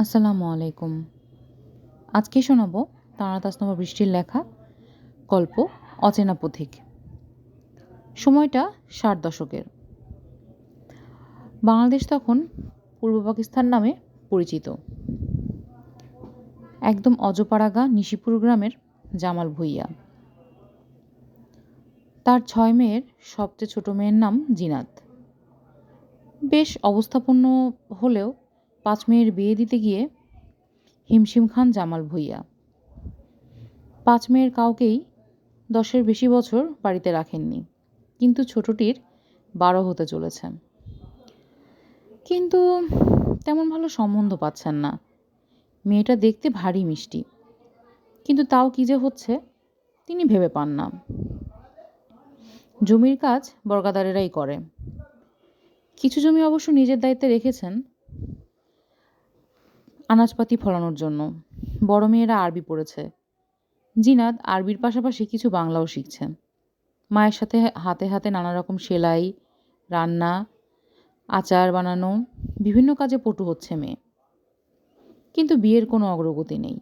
আসসালামু আলাইকুম। আজকে শোনাব তারাতাস্তমা বৃষ্টির লেখা গল্প অচেনা পথিক। সময়টা ষাট দশকের। বাংলাদেশ তখন পূর্ব পাকিস্তান নামে পরিচিত। একদম অজপাড়াগা নিশিপুর গ্রামের জামাল ভুইয়া। তার ছয় মেয়ের সবচেয়ে ছোট মেয়ের নাম জিনাত। বেশ অবস্থাপন্ন হলেও পাঁচ মেয়ের বিয়ে দিতে গিয়ে হিমশিম খান জামাল ভুইয়া। পাঁচ মেয়ের কাউকেই দশের বেশি বছর বাড়িতে রাখেননি, কিন্তু ছোটটির বারো হতে চলেছে কিন্তু তেমন ভালো সম্বন্ধ পাচ্ছেন না। মেয়েটা দেখতে ভারী মিষ্টি, কিন্তু তাও কী যে হচ্ছে তিনি ভেবে পান না। জমির কাজ বর্গাদারেরাই করে। কিছু জমি অবশ্য নিজের দায়িত্বে রেখেছেন আনাজপাতি ফলানোর জন্য। বড় মেয়েরা আরবি পড়েছে। জিনাদ আরবির পাশাপাশি কিছু বাংলাও শিখছে। মায়ের সাথে হাতে হাতে নানা রকম সেলাই, রান্না, আচার বানানো, বিভিন্ন কাজে পটু হচ্ছে মেয়ে। কিন্তু বিয়ের কোনো অগ্রগতি নেই।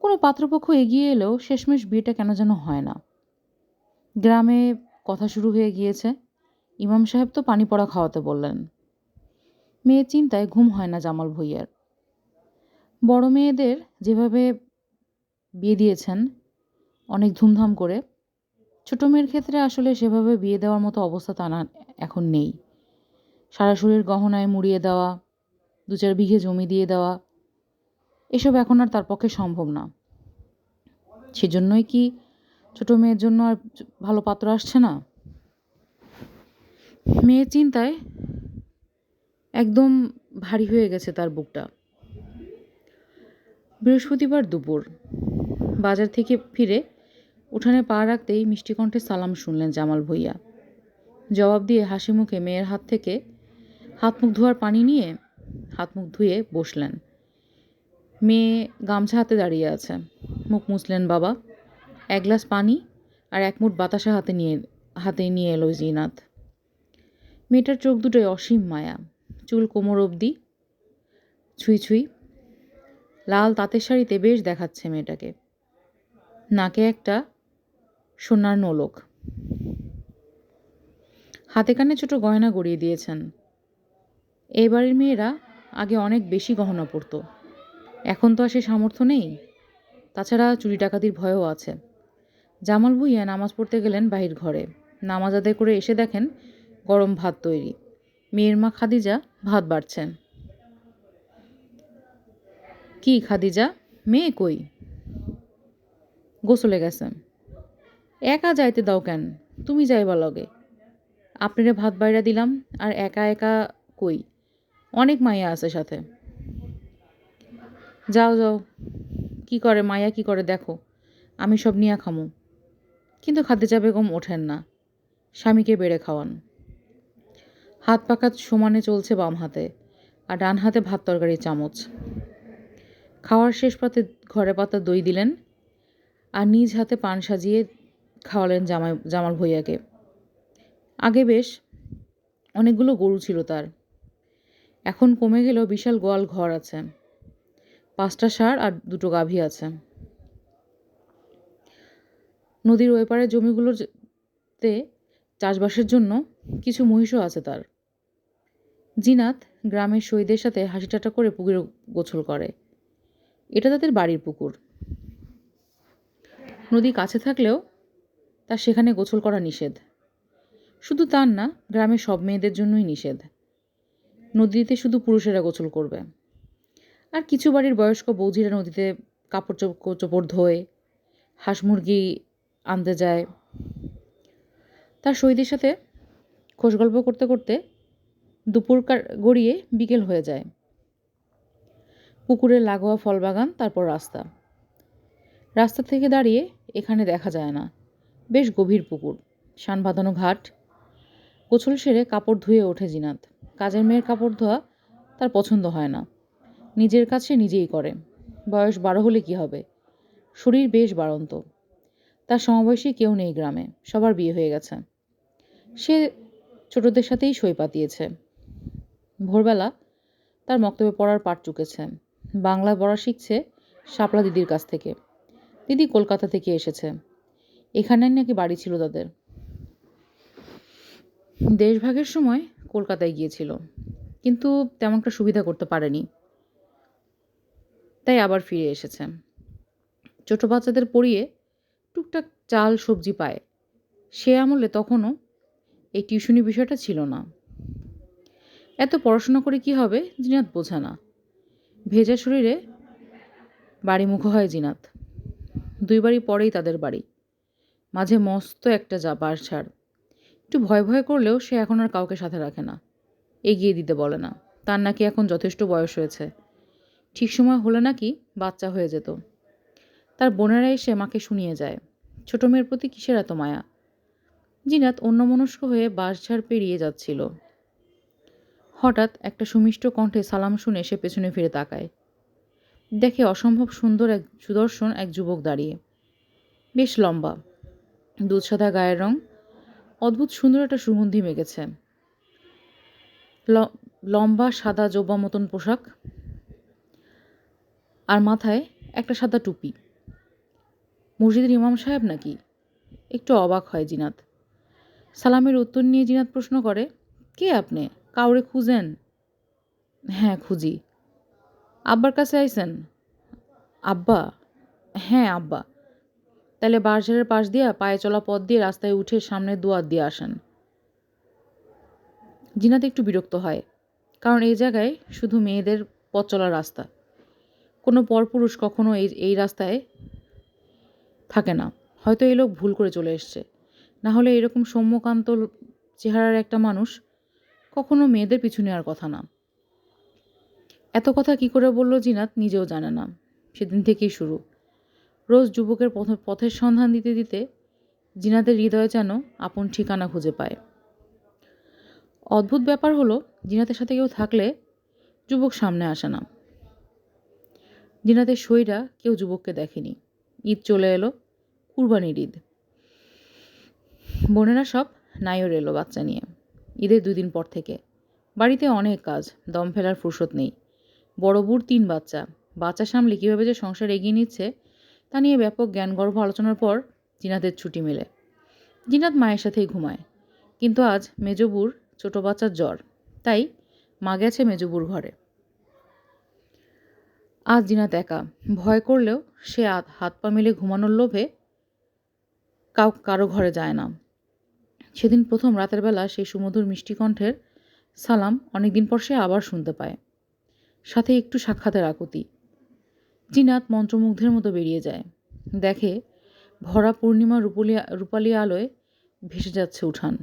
কোনো পাত্রপক্ষ এগিয়ে এলেও শেষমেশ বিয়েটা কেন যেন হয় না। গ্রামে কথা শুরু হয়ে গিয়েছে। ইমাম সাহেব তো পানি পড়া খাওয়াতে বললেন। মেয়ের চিন্তায় ঘুম হয় না জামাল ভুইয়ার। বড় মেয়েদের যেভাবে বিয়ে দিয়েছেন, অনেক ধুমধাম করে, ছোটো মেয়ের ক্ষেত্রে আসলে সেভাবে বিয়ে দেওয়ার মতো অবস্থা তা না, এখন নেই। সারা শরীর গহনায় মুড়িয়ে দেওয়া, দু চার বিঘে জমি দিয়ে দেওয়া, এসব এখন আর তার পক্ষে সম্ভব না। সেজন্যই কি ছোটো মেয়ের জন্য আর ভালো পাত্র আসছে না? মেয়ের চিন্তায় একদম ভারী হয়ে গেছে তার বুকটা। বৃহস্পতিবার দুপুর। বাজার থেকে ফিরে উঠানে পা রাখতেই মিষ্টি কণ্ঠে সালাম শুনলেন জামাল ভুইয়া। জবাব দিয়ে হাসি মুখে মেয়ের হাত থেকে হাত মুখ ধোয়ার পানি নিয়ে হাত মুখ ধুয়ে বসলেন। মেয়ে গামছা হাতে দাঁড়িয়ে আছে। মুখ মুছলেন বাবা। এক গ্লাস পানি আর এক মুঠ বাতাসা হাতে নিয়ে হাতে নিয়ে এলো জিনাত। মেয়েটার চোখ দুটোয় অসীম মায়া। চুল কোমর অবধি। ছুঁই ছুঁই লাল তাঁতের শাড়িতে বেশ দেখাচ্ছে মেয়েটাকে। নাকে একটা সোনার নোলক। হাতে কানে ছোট গয়না গড়িয়ে দিয়েছেন। এই বাড়ির মেয়েরা আগে অনেক বেশি গহনা পরত। এখন তো আর সে সামর্থ্য নেই। তাছাড়া চুরি ডাকাতির ভয়ও আছে। জামাল ভুইয়া নামাজ পড়তে গেলেন বাহির ঘরে। নামাজ আদায় করে এসে দেখেন গরম ভাত তৈরি। মেয়ের মা খাদিজা ভাত বাড়ছেন। কি খাদিজা? মেয়ে কই? গোসলে গেছেন। একা যাইতে দাও কেন? তুমি যাইবা লগে। আপনারে ভাত বাইরা দিলাম, আর একা একা কই? অনেক মাইয়া আছে সাথে। যাও যাও। কি করে মায়া কি করে দেখো? আমি সব নিয়ে খামু। কিন্তু খাদিজা বেগম ওঠেন না। স্বামীকে বেড়ে খাওয়ান। হাত পাকা সমানে চলছে বাম হাতে, আর ডান হাতে ভাত তরকারির চামচ। খাওয়ার শেষ পাতে ঘরে পাতা দই দিলেন আর নিজ হাতে পান সাজিয়ে খাওয়ালেন জামাই, জামাল ভইয়াকে। আগে বেশ অনেকগুলো গরু ছিল তার। এখন কমে গেলেও বিশাল গোয়াল ঘর আছে। পাঁচটা সার আর দুটো গাভী আছে। নদীর ওই পারের জমিগুলোতে চাষবাসের জন্য কিছু মহিষও আছে তার। জিনাত গ্রামের শহীদের সাথে হাসি করে পুকুরে গোছল করে। এটা তাদের বাড়ির পুকুর। নদী কাছে থাকলেও তার সেখানে গোসল করা নিষেধ। শুধু তার না, গ্রামের সব মেয়েদের জন্যই নিষেধ। নদীতে শুধু পুরুষেরা গোসল করবে। আর কিছু বাড়ির বয়স্ক বৌঝিরা নদীতে কাপড় চোপড় ধোয়, হাঁস মুরগি আনতে যায়। তার শহীদের সাথে খোশ গল্প করতে করতে দুপুর গড়িয়ে বিকেল হয়ে যায়। পুকুরের লাগোয়া ফল বাগান তারপর রাস্তা। রাস্তা থেকে দাঁড়িয়ে এখানে দেখা যায় না। বেশ গভীর পুকুর, শান বাঁধানো ঘাট, গোছল সেরে কাপড় ধুয়ে ওঠে জিনাত। কাজের মেয়ের কাপড় ধোয়া তার পছন্দ হয় না। নিজের কাজ সে নিজেই করে। বয়স বারো হলে কি হবে? শরীর বেশ বাড়ন্ত। তার সমবয়সী কেউ নেই গ্রামে, সবার বিয়ে হয়ে গেছে। সে ছোটদের সাথেই সই পাতিয়েছে। ভোরবেলা তার মক্তবে পড়ার পাঠ চুকেছে। বাংলা পড়া শিখছে শাপলা দিদির কাছ থেকে। দিদি কলকাতা থেকে এসেছে। এখানেই নাকি বাড়ি ছিল তাদের। দেশভাগের সময় কলকাতায় গিয়েছিল, কিন্তু তেমন একটা সুবিধা করতে পারেনি। তাই আবার ফিরে এসেছে। ছোট বাচ্চাদের পড়িয়ে টুকটাক চাল, সবজি পায়। সে আমলে তখনও এই টিউশনি বিষয়টা ছিল না। এত পড়াশোনা করে কি হবে জিনাত বোঝা না। ভেজা শরীরে বাড়ি মুখ হয় জিনাত। দুই বাড়ি পরেই তাদের বাড়ি। মাঝে মস্ত একটা যা ছাড়। একটু ভয় ভয় করলেও সে এখন আর কাউকে সাথে রাখে না। এগিয়ে দিতে বলে না। তার নাকি এখন যথেষ্ট বয়স হয়েছে। ঠিক সময় হলে নাকি বাচ্চা হয়ে যেত। তার বোনেরা এসে মাকে শুনিয়ে যায়। ছোট মেয়ের প্রতি কিসের এত মায়া? জিনাত অন্যমনস্ক হয়ে বাঁশঝাড় পেরিয়ে যাচ্ছিল। হঠাৎ একটা সুমিষ্ট কণ্ঠে সালাম শুনে সে পেছনে ফিরে তাকায়। দেখে অসম্ভব সুন্দর এক সুদর্শন এক যুবক দাঁড়িয়ে। বেশ লম্বা। দুধ সাদা গায়ের রং। অদ্ভুত সুন্দর একটা সুগন্ধি মেগেছে। লম্বা, সাদা জোবা মতন পোশাক। আর মাথায় একটা সাদা টুপি। মসজিদের ইমাম সাহেব নাকি? একটু অবাক হয় জিনাত। সালামের উত্তর নিয়ে জিনাত প্রশ্ন করে, কে আপনি? কাউরে খুঁজেন? হ্যাঁ খুঁজি। আব্বার কাছে আইসেন আব্বা? হ্যাঁ আব্বা। তাহলে বাঁশঝাড়ের পাশ দিয়া পায়ে চলা পথ দিয়ে রাস্তায় উঠে সামনে দুয়ার দিয়ে আসেন। জিনাত একটু বিরক্ত হয়, কারণ এই জায়গায় শুধু মেয়েদের পথ চলার রাস্তা। কোনো পরপুরুষ কখনো এই এই রাস্তায় থাকে না। হয়তো এই লোক ভুল করে চলে এসছে। না হলে এরকম সৌম্যকান্ত চেহারার একটা মানুষ কখনো মেয়েদের পিছু নেওয়ার কথা না। এত কথা কি করে বলল জিনাত নিজেও জানে না। সেদিন থেকেই শুরু। রোজ যুবকের পথের সন্ধান দিতে দিতে জিনাতের হৃদয়ে যেন আপন ঠিকানা খুঁজে পায়। অদ্ভুত ব্যাপার হলো, জিনাতের সাথে কেউ থাকলে যুবক সামনে আসে না। জিনাতের সইরা কেউ যুবককে দেখেনি। ঈদ চলে এলো, কুরবানির ঈদ। বোনেরা সব নাইও এলো বাচ্চা নিয়ে। ঈদের দুই দিন পর থেকে। বাড়িতে অনেক কাজ, দম ফেলার ফুরসত নেই। বড় বুড়, তিন বাচ্চা। বাচ্চা সামলে কীভাবে যে সংসার এগিয়ে নিচ্ছে, তা নিয়ে ব্যাপক জ্ঞানগর্ভ আলোচনার পর জিনাতের ছুটি মেলে। জিনাত মায়ের সাথেই ঘুমায়। কিন্তু আজ মেজবুর ছোট বাচ্চার জ্বর। তাই মা গেছে মেজবুর ঘরে। আজ জিনাত একা। ভয় করলেও সে হাত পা মিলে ঘুমানোর লোভে কাউ, কারও ঘরে যায় না। সেদিন প্রথম রাতের বেলা সেই সুমধুর মিষ্টি কণ্ঠের সালাম অনেকদিন পর সে আবার শুনতে পায়। সাথে একটু সাক্ষাতের আকুতি। জিনাত মন্ত্রমুগ্ধের মতো বেরিয়ে যায়। দেখে ভরা পূর্ণিমা রূপলি রূপালি আলোয় ভেসে যাচ্ছে উঠান।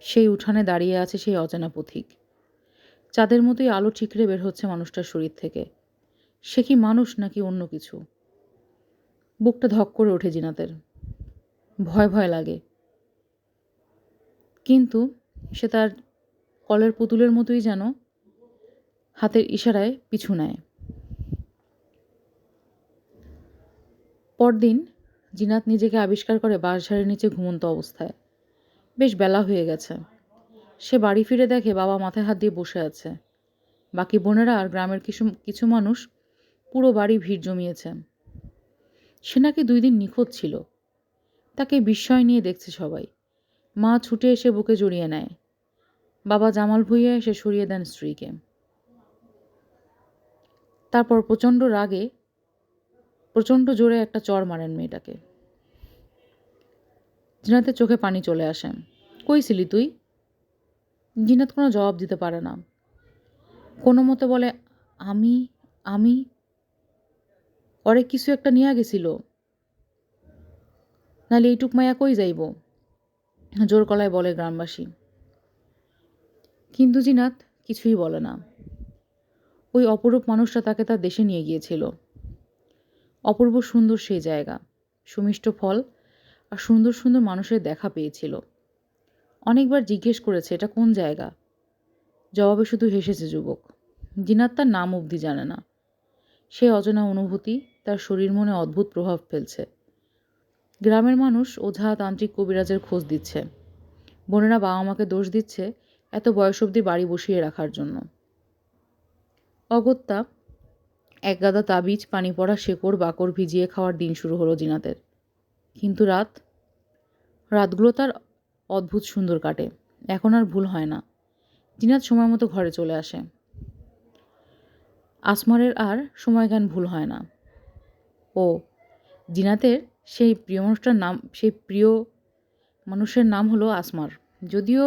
সেই উঠানে দাঁড়িয়ে আছে সেই অজানা পথিক। চাঁদের মতোই আলো ঠিকরে বের হচ্ছে মানুষটার শরীর থেকে। সে কি মানুষ নাকি অন্য কিছু? বুকটা ধক করে ওঠে জিনাতের ভয় ভয় লাগে। কিন্তু সে তার কলের পুতুলের মতোই যেন হাতের ইশারায় পিছু নেয়। পরদিন জিনাত নিজেকে আবিষ্কার করে বাঁশঝাড়ের নিচে ঘুমন্ত অবস্থায়। বেশ বেলা হয়ে গেছে। সে বাড়ি ফিরে দেখে বাবা মাথায় হাত দিয়ে বসে আছে। বাকি বোনেরা আর গ্রামের কিছু কিছু মানুষ পুরো বাড়ি ভিড় জমিয়েছে। সে নাকি দুই দিন নিখোঁজ ছিল। তাকে বিস্ময় নিয়ে দেখছে সবাই। মা ছুটে এসে বুকে জড়িয়ে নেয়। বাবা জামাল ভুইয়া এসে সরিয়ে দেন স্ত্রীকে। তারপর প্রচণ্ড রাগে, প্রচণ্ড জোরে একটা চর মারেন মেয়েটাকে। জিনাতের চোখে পানি চলে আসে। কই ছিলি তুই? জিনাত কোনো জবাব দিতে পারে না। কোনো মতে বলে, আমি আমি? অরে, কিছু একটা নিয়ে গেছিল। নাহলে এইটুক মায়া কই যাইব? জোর কলায় বলে গ্রামবাসী। কিন্তু জিনাত, কিছুই বলে না। ওই অপরূপ মানুষটা তাকে তার দেশে নিয়ে গিয়েছিল। অপূর্ব সুন্দর সেই জায়গা, সুমিষ্ট ফল আর সুন্দর সুন্দর মানুষের দেখা পেয়েছিল। অনেকবার জিজ্ঞেস করেছে, এটা কোন জায়গা? জবাবে শুধু হেসেছে যুবক। জিনাত তার নাম অবধি জানে না। সে অজানা অনুভূতি, তার শরীর মনে অদ্ভুত প্রভাব ফেলছে। গ্রামের মানুষ ওঝা তান্ত্রিক কবিরাজের খোঁজ দিচ্ছে। বোনেরা বাবা মাকে দোষ দিচ্ছে এত বয়স অবধি বাড়ি বসিয়ে রাখার জন্য। অগত্যা এক গাদা তাবিজ পানি পড়া শেকড় বাকড় ভিজিয়ে খাওয়ার দিন শুরু হলো জিনাতের। কিন্তু রাত, রাতগুলো তার অদ্ভুত সুন্দর কাটে। এখন আর ভুল হয় না। জিনাত সময় মতো ঘরে চলে আসে। আসমারের আর সময় সময়জ্ঞান ভুল হয় না। ও, জিনাতের সেই প্রিয় মানুষটার নাম সেই প্রিয় মানুষের নাম হলো আসমার। যদিও